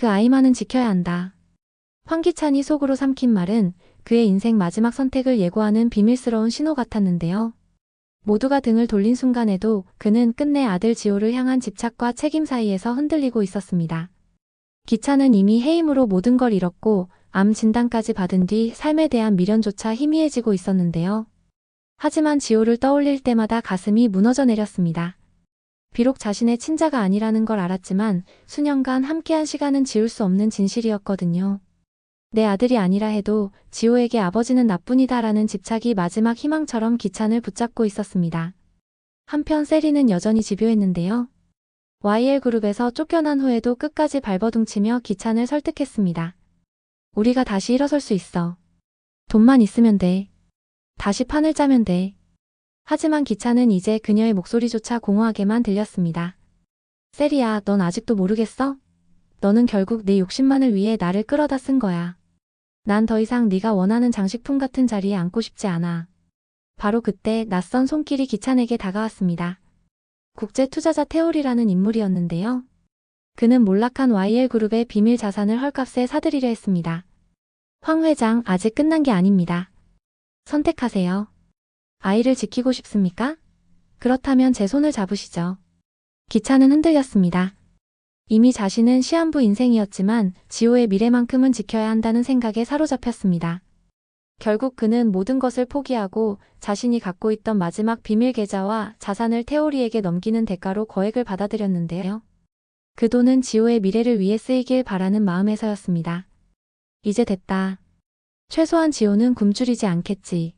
그 아이만은 지켜야 한다. 황기찬이 속으로 삼킨 말은 그의 인생 마지막 선택을 예고하는 비밀스러운 신호 같았는데요. 모두가 등을 돌린 순간에도 그는 끝내 아들 지호를 향한 집착과 책임 사이에서 흔들리고 있었습니다. 기찬은 이미 해임으로 모든 걸 잃었고 암 진단까지 받은 뒤 삶에 대한 미련조차 희미해지고 있었는데요. 하지만 지호를 떠올릴 때마다 가슴이 무너져 내렸습니다. 비록 자신의 친자가 아니라는 걸 알았지만 수년간 함께한 시간은 지울 수 없는 진실이었거든요. 내 아들이 아니라 해도 지호에게 아버지는 나뿐이다라는 집착이 마지막 희망처럼 기찬을 붙잡고 있었습니다. 한편 세리는 여전히 집요했는데요. YL그룹에서 쫓겨난 후에도 끝까지 발버둥치며 기찬을 설득했습니다. 우리가 다시 일어설 수 있어. 돈만 있으면 돼. 다시 판을 짜면 돼. 하지만 기찬은 이제 그녀의 목소리조차 공허하게만 들렸습니다. 세리야, 넌 아직도 모르겠어? 너는 결국 내 욕심만을 위해 나를 끌어다 쓴 거야. 난 더 이상 네가 원하는 장식품 같은 자리에 앉고 싶지 않아. 바로 그때 낯선 손길이 기찬에게 다가왔습니다. 국제 투자자 태올이라는 인물이었는데요. 그는 몰락한 YL그룹의 비밀 자산을 헐값에 사들이려 했습니다. 황 회장, 아직 끝난 게 아닙니다. 선택하세요. 아이를 지키고 싶습니까? 그렇다면 제 손을 잡으시죠. 기차는 흔들렸습니다. 이미 자신은 시한부 인생이었지만 지호의 미래만큼은 지켜야 한다는 생각에 사로잡혔습니다. 결국 그는 모든 것을 포기하고 자신이 갖고 있던 마지막 비밀 계좌와 자산을 태오리에게 넘기는 대가로 거액을 받아들였는데요. 그 돈은 지호의 미래를 위해 쓰이길 바라는 마음에서였습니다. 이제 됐다. 최소한 지호는 굶주리지 않겠지.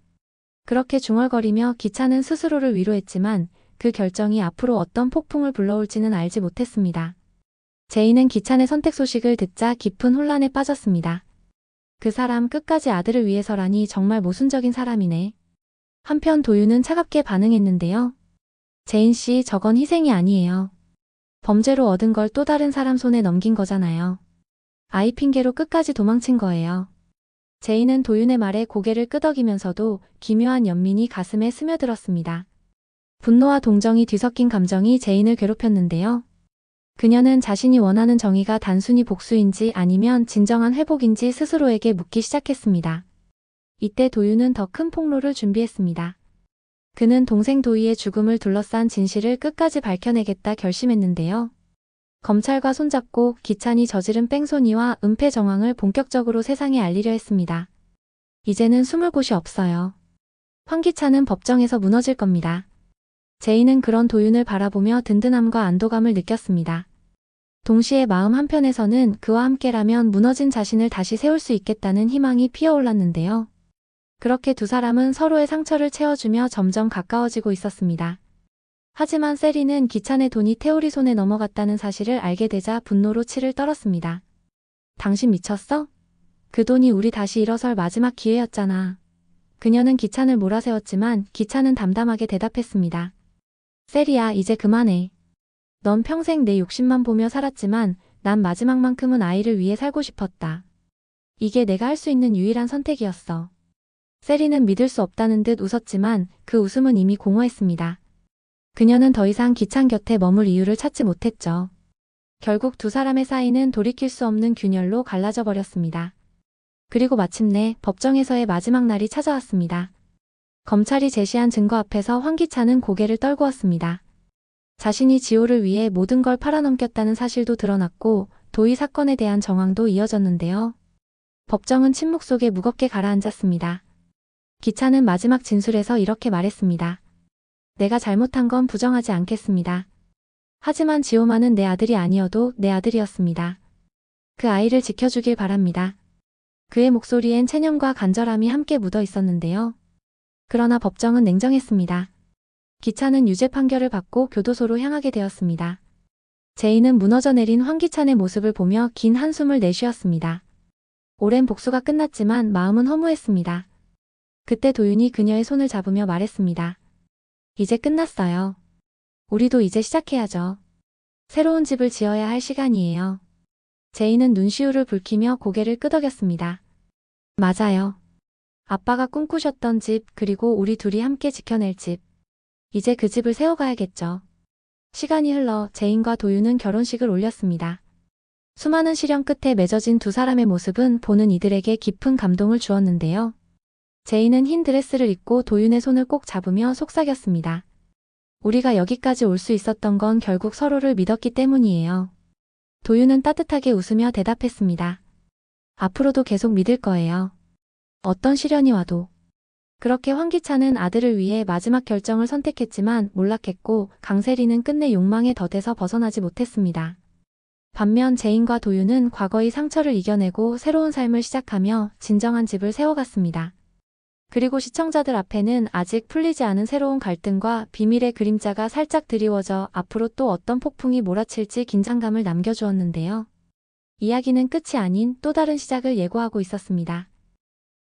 그렇게 중얼거리며 기차는 스스로를 위로했지만 그 결정이 앞으로 어떤 폭풍을 불러올지는 알지 못했습니다. 제이는 기찬의 선택 소식을 듣자 깊은 혼란에 빠졌습니다. 그 사람 끝까지 아들을 위해서라니 정말 모순적인 사람이네. 한편 도유는 차갑게 반응했는데요. 제인 씨, 저건 희생이 아니에요. 범죄로 얻은 걸 또 다른 사람 손에 넘긴 거잖아요. 아이 핑계로 끝까지 도망친 거예요. 제인은 도윤의 말에 고개를 끄덕이면서도 기묘한 연민이 가슴에 스며들었습니다. 분노와 동정이 뒤섞인 감정이 제인을 괴롭혔는데요. 그녀는 자신이 원하는 정의가 단순히 복수인지 아니면 진정한 회복인지 스스로에게 묻기 시작했습니다. 이때 도윤은 더 큰 폭로를 준비했습니다. 그는 동생 도희의 죽음을 둘러싼 진실을 끝까지 밝혀내겠다 결심했는데요. 검찰과 손잡고 기찬이 저지른 뺑소니와 은폐 정황을 본격적으로 세상에 알리려 했습니다. 이제는 숨을 곳이 없어요. 황기찬은 법정에서 무너질 겁니다. 제이는 그런 도윤을 바라보며 든든함과 안도감을 느꼈습니다. 동시에 마음 한편에서는 그와 함께라면 무너진 자신을 다시 세울 수 있겠다는 희망이 피어올랐는데요. 그렇게 두 사람은 서로의 상처를 채워주며 점점 가까워지고 있었습니다. 하지만 세리는 기찬의 돈이 태오리 손에 넘어갔다는 사실을 알게 되자 분노로 치를 떨었습니다. 당신 미쳤어? 그 돈이 우리 다시 일어설 마지막 기회였잖아. 그녀는 기찬을 몰아세웠지만 기찬은 담담하게 대답했습니다. 세리야, 이제 그만해. 넌 평생 내 욕심만 보며 살았지만 난 마지막만큼은 아이를 위해 살고 싶었다. 이게 내가 할 수 있는 유일한 선택이었어. 세리는 믿을 수 없다는 듯 웃었지만 그 웃음은 이미 공허했습니다. 그녀는 더 이상 기찬 곁에 머물 이유를 찾지 못했죠. 결국 두 사람의 사이는 돌이킬 수 없는 균열로 갈라져 버렸습니다. 그리고 마침내 법정에서의 마지막 날이 찾아왔습니다. 검찰이 제시한 증거 앞에서 황기찬은 고개를 떨구었습니다. 자신이 지호를 위해 모든 걸 팔아넘겼다는 사실도 드러났고 도의 사건에 대한 정황도 이어졌는데요. 법정은 침묵 속에 무겁게 가라앉았습니다. 기차는 마지막 진술에서 이렇게 말했습니다. 내가 잘못한 건 부정하지 않겠습니다. 하지만 지호만은 내 아들이 아니어도 내 아들이었습니다. 그 아이를 지켜주길 바랍니다. 그의 목소리엔 체념과 간절함이 함께 묻어 있었는데요. 그러나 법정은 냉정했습니다. 기차는 유죄 판결을 받고 교도소로 향하게 되었습니다. 제이는 무너져 내린 황기찬의 모습을 보며 긴 한숨을 내쉬었습니다. 오랜 복수가 끝났지만 마음은 허무했습니다. 그때 도윤이 그녀의 손을 잡으며 말했습니다. 이제 끝났어요. 우리도 이제 시작해야죠. 새로운 집을 지어야 할 시간이에요. 제이는 눈시울을 붉히며 고개를 끄덕였습니다. 맞아요. 아빠가 꿈꾸셨던 집, 그리고 우리 둘이 함께 지켜낼 집. 이제 그 집을 세워가야겠죠. 시간이 흘러 제인과 도윤은 결혼식을 올렸습니다. 수많은 시련 끝에 맺어진 두 사람의 모습은 보는 이들에게 깊은 감동을 주었는데요. 제이는 흰 드레스를 입고 도윤의 손을 꼭 잡으며 속삭였습니다. 우리가 여기까지 올 수 있었던 건 결국 서로를 믿었기 때문이에요. 도윤은 따뜻하게 웃으며 대답했습니다. 앞으로도 계속 믿을 거예요. 어떤 시련이 와도. 그렇게 황기찬은 아들을 위해 마지막 결정을 선택했지만 몰락했고 강세리는 끝내 욕망에 덫에서 벗어나지 못했습니다. 반면 제인과 도윤은 과거의 상처를 이겨내고 새로운 삶을 시작하며 진정한 집을 세워갔습니다. 그리고 시청자들 앞에는 아직 풀리지 않은 새로운 갈등과 비밀의 그림자가 살짝 드리워져 앞으로 또 어떤 폭풍이 몰아칠지 긴장감을 남겨주었는데요. 이야기는 끝이 아닌 또 다른 시작을 예고하고 있었습니다.